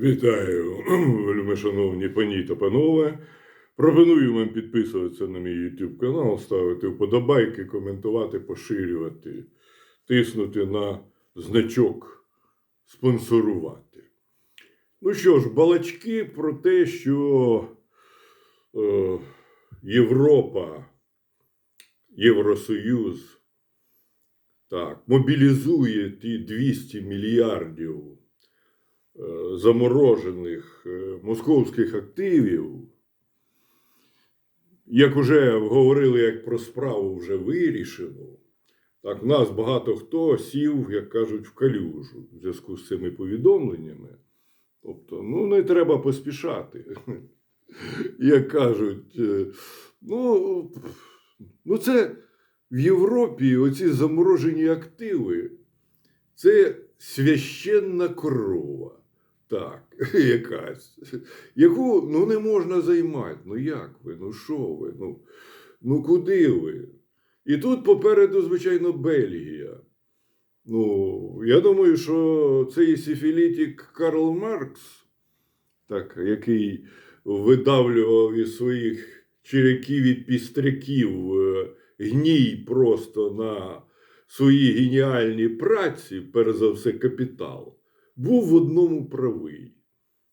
Вітаю, вельми шановні пані та панове. Пропоную вам підписуватися на мій YouTube канал, ставити вподобайки, коментувати, поширювати, тиснути на значок спонсорувати. Ну що ж, балачки про те, що е, Європа, Євросоюз так, мобілізує ті 200 мільярдів заморожених е, московських активів, як уже говорили, як про справу вже вирішено, так нас багато хто сів, як кажуть, в калюжу в зв'язку з цими повідомленнями. Тобто, ну, не треба поспішати. Як кажуть, е, ну, ну це в Європі оці заморожені активи, це священна корова. Так, якась, яку ну, не можна займати. Ну як ви? Ну що ви? Ну, ну куди ви? І тут попереду, звичайно, Бельгія. Ну, я думаю, що цей сифілітік Карл Маркс, так, який видавлював із своїх черяків і пістряків е, гній просто на свої геніальні праці, перш за все, капітал, був в одному правий,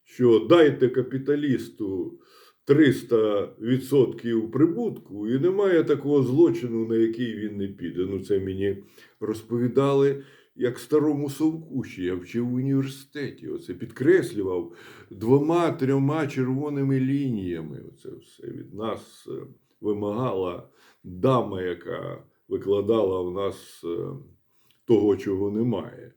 що дайте капіталісту 300% прибутку, і немає такого злочину, на який він не піде. Ну, це мені розповідали як старому совку, ще я вчив в університеті. Оце підкреслював двома-трьома червоними лініями. Оце все від нас е, вимагала дама, яка викладала в нас е, того, чого немає.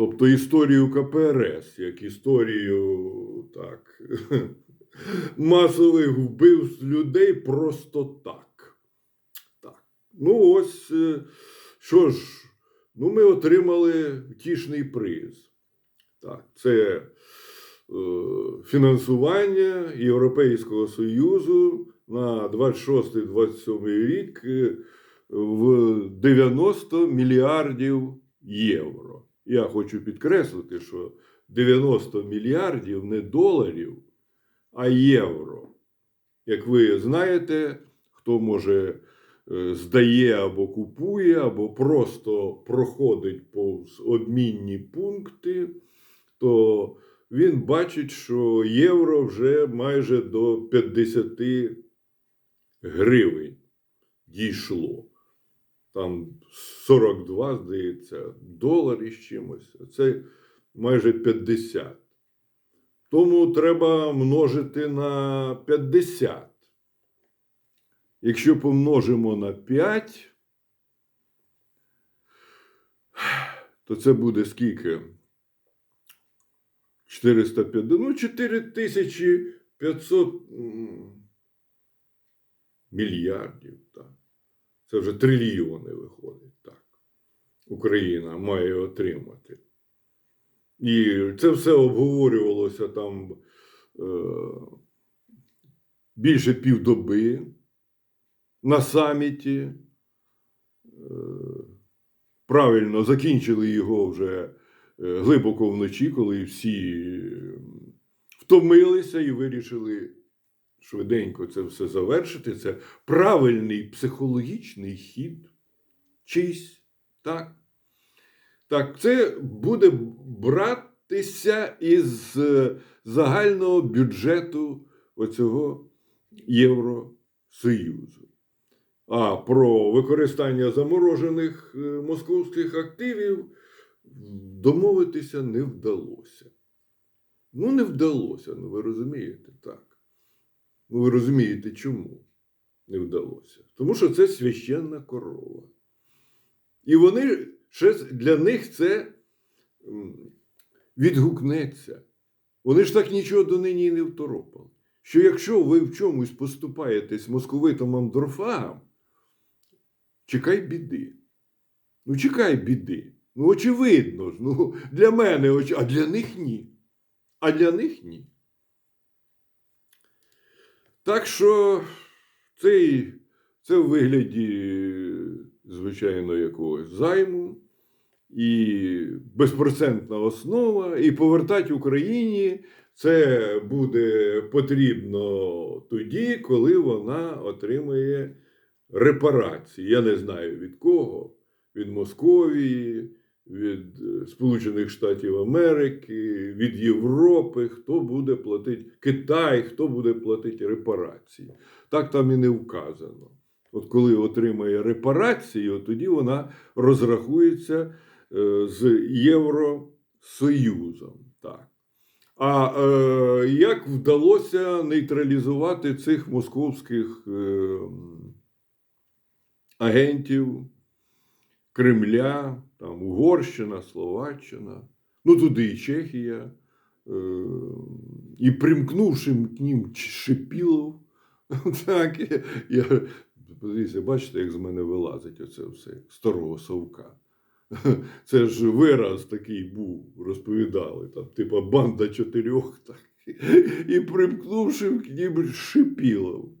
Тобто історію КПРС, як історію так, масових вбивств людей просто так. так. Ну, ось е, що ж, ну, ми отримали тішний приз. Так, це е, фінансування Європейського Союзу на 26-27 рік е, в 90 мільярдів євро. Я хочу підкреслити, що 90 мільярдів не доларів, а євро. Як ви знаєте, хто може е, здає або купує, або просто проходить повз обмінні пункти, то він бачить, що євро вже майже до 50 гривень дійшло. Там 42, здається, доларів з чимось. Це майже 50. Тому треба множити на 50. Якщо помножимо на 5, то це буде скільки? 450, ну 4500 мільярдів. Так. Це вже трильйони виходить. Так. Україна має отримати. І це все обговорювалося там е, більше півдоби на саміті. Е, правильно закінчили його вже е, глибоко вночі, коли всі втомилися і вирішили швиденько це все завершити. Це правильний психологічний хід чийсь. Так? Так, це буде братися із е, загального бюджету оцього Євросоюзу. А про використання заморожених е, московських активів домовитися не вдалося. Ну, не вдалося, ну ви розумієте, так. Ну, ви розумієте, чому не вдалося? Тому що це священна корова. І вони ще для них це відгукнеться. Вони ж так нічого донині і не второпали. Що якщо ви в чомусь поступаєтесь московитом андрофагам, чекай біди. Ну, чекай біди. Ну, очевидно ж. Ну, для мене, а для них ні. А для них ні. Так що цей, це в вигляді, звичайно, якогось займу. і безпроцентна основа, і повертати Україні це буде потрібно тоді, коли вона отримає репарації. Я не знаю від кого, від Московії, від е, Сполучених Штатів Америки, від Європи, хто буде платити Китай, хто буде платити репарації. Так там і не вказано. От коли отримає репарації, от тоді вона розрахується е, з Євросоюзом. Так. А е, як вдалося нейтралізувати цих московських е, агентів Кремля, там Угорщина, Словаччина, ну туди і Чехія, е, і примкнувшим к ним Шипілов. Так, я, подивіться, бачите, як з мене вилазить оце все старого совка. Це ж вираз такий був, розповідали, там, типа банда чотирьох, так, і примкнувши к ним Шипілов.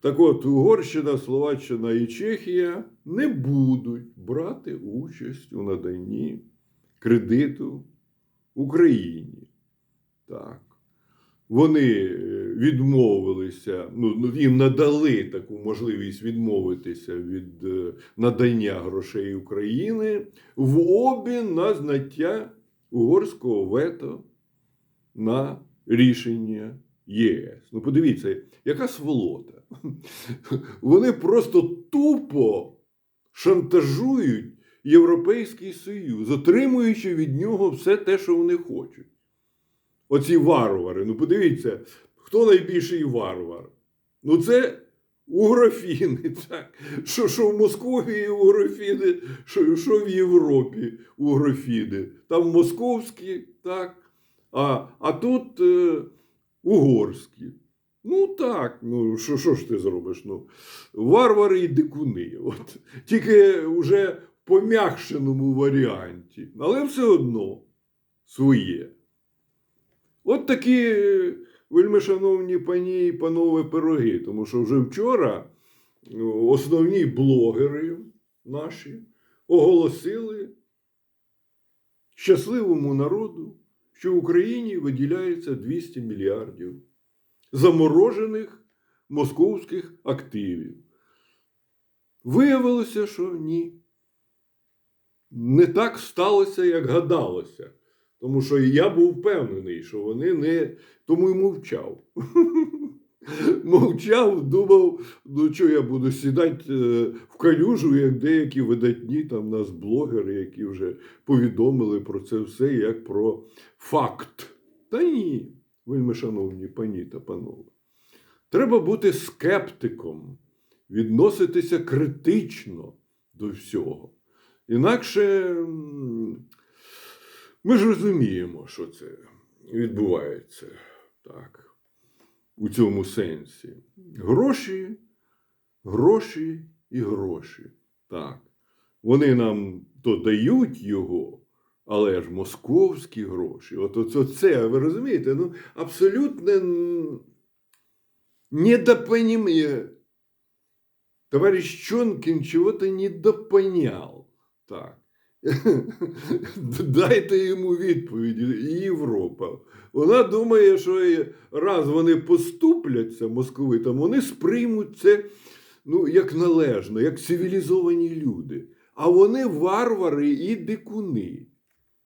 Так от, Угорщина, Словаччина і Чехія не будуть брати участь у наданні кредиту Україні. Так. Вони е, відмовилися, ну, ну, їм надали таку можливість відмовитися від е, надання грошей України в обмін на знаття угорського вето на рішення ЄС. Ну, подивіться, яка сволота. Вони просто тупо шантажують Європейський Союз, отримуючи від нього все те, що вони хочуть. Оці варвари. Ну, подивіться, хто найбільший варвар? Ну, це угрофіни. Так. Що, що в Московії угрофіни, що, що в Європі угрофіни. Там московські, так. А, а тут е, угорські. Ну так, ну що, що ж ти зробиш? Ну, варвари і дикуни. От. Тільки вже в пом'якшеному варіанті. Але все одно своє. От такі, вельми шановні пані і панове пироги, тому що вже вчора ну, основні блогери наші оголосили щасливому народу, що в Україні виділяється 200 мільярдів заморожених московських активів. Виявилося, що ні. Не так сталося, як гадалося. Тому що я був впевнений, що вони не. Тому й мовчав. Мовчав, думав, ну що я буду сідати е, в калюжу, як деякі видатні там нас блогери, які вже повідомили про це все як про факт. Та ні, вельми шановні пані та панове. Треба бути скептиком, відноситися критично до всього. Інакше ми ж розуміємо, що це відбувається так, у цьому сенсі. Гроші, гроші і гроші. Так. Вони нам то дають його, але ж московські гроші. От, от це, ви розумієте, ну, абсолютно м, недопонимание. Товарищ Чонкин чего-то недопонял. Так. Дайте йому відповіді, Європа. Вона думає, що раз вони поступляться московитам, вони сприймуть це ну, як належно, як цивілізовані люди. А вони варвари і дикуни.